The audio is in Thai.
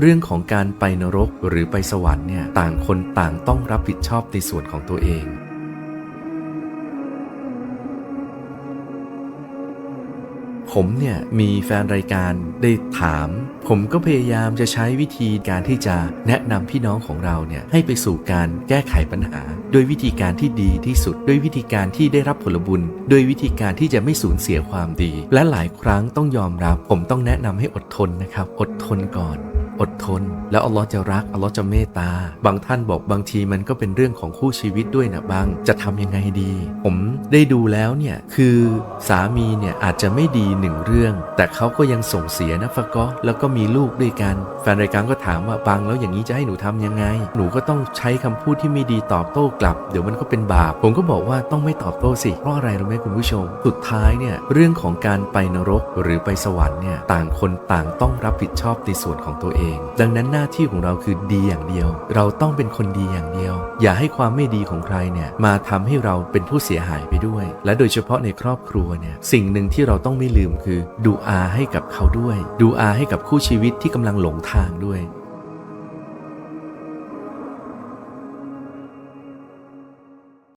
เรื่องของการไปนรกหรือไปสวรรค์เนี่ยต่างคนต่างต้องรับผิดชอบในส่วนของตัวเอง ผมเนี่ยมีแฟนรายการได้ถาม ผมก็พยายามจะใช้วิธีการที่จะแนะนำพี่น้องของเราเนี่ยให้ไปสู่การแก้ไขปัญหาโดยวิธีการที่ดีที่สุด ด้วยวิธีการที่ได้รับผลบุญโดยวิธีการที่จะไม่สูญเสียความดี และหลายครั้งต้องยอมรับ ผมต้องแนะนำให้อดทนนะครับ อดทนก่อน อดทน แล้วอัลลอฮ์จะรักอัลลอฮ์จะเมตตา บางท่านบอกบางทีมันก็เป็นเรื่องของคู่ชีวิตด้วยนะบางจะทำยังไงดี ผมได้ดูแล้วเนี่ยคือสามีเนี่ยอาจจะไม่ดีหนึ่งเรื่อง แต่เขาก็ยังส่งเสียนะฟะก็แล้วก็มีลูกด้วยกัน แฟนรายการก็ถามว่าบางแล้วอย่างนี้จะให้หนูทำยังไง หนูก็ต้องใช้คำพูดที่ไม่ดีตอบโต้กลับ เดี๋ยวมันก็เป็นบาป ผมก็บอกว่าต้องไม่ตอบโต้สิ เพราะอะไรรู้ไหมคุณผู้ชม สุดท้ายเนี่ยเรื่องของการไปนรกหรือไปสวรรค์เนี่ยต่างคนต่างต้องรับผิดชอบในส่วนของตัวเองดังนั้นหน้าที่ของเราคือดีอย่างเดียว เราต้องเป็นคนดีอย่างเดียว อย่าให้ความไม่ดีของใครเนี่ยมาทำให้เราเป็นผู้เสียหายไปด้วย และโดยเฉพาะในครอบครัวเนี่ยสิ่งหนึ่งที่เราต้องไม่ลืมคือดูอาให้กับเขาด้วย ดูอาให้กับคู่ชีวิตที่กำลังหลงทางด้วย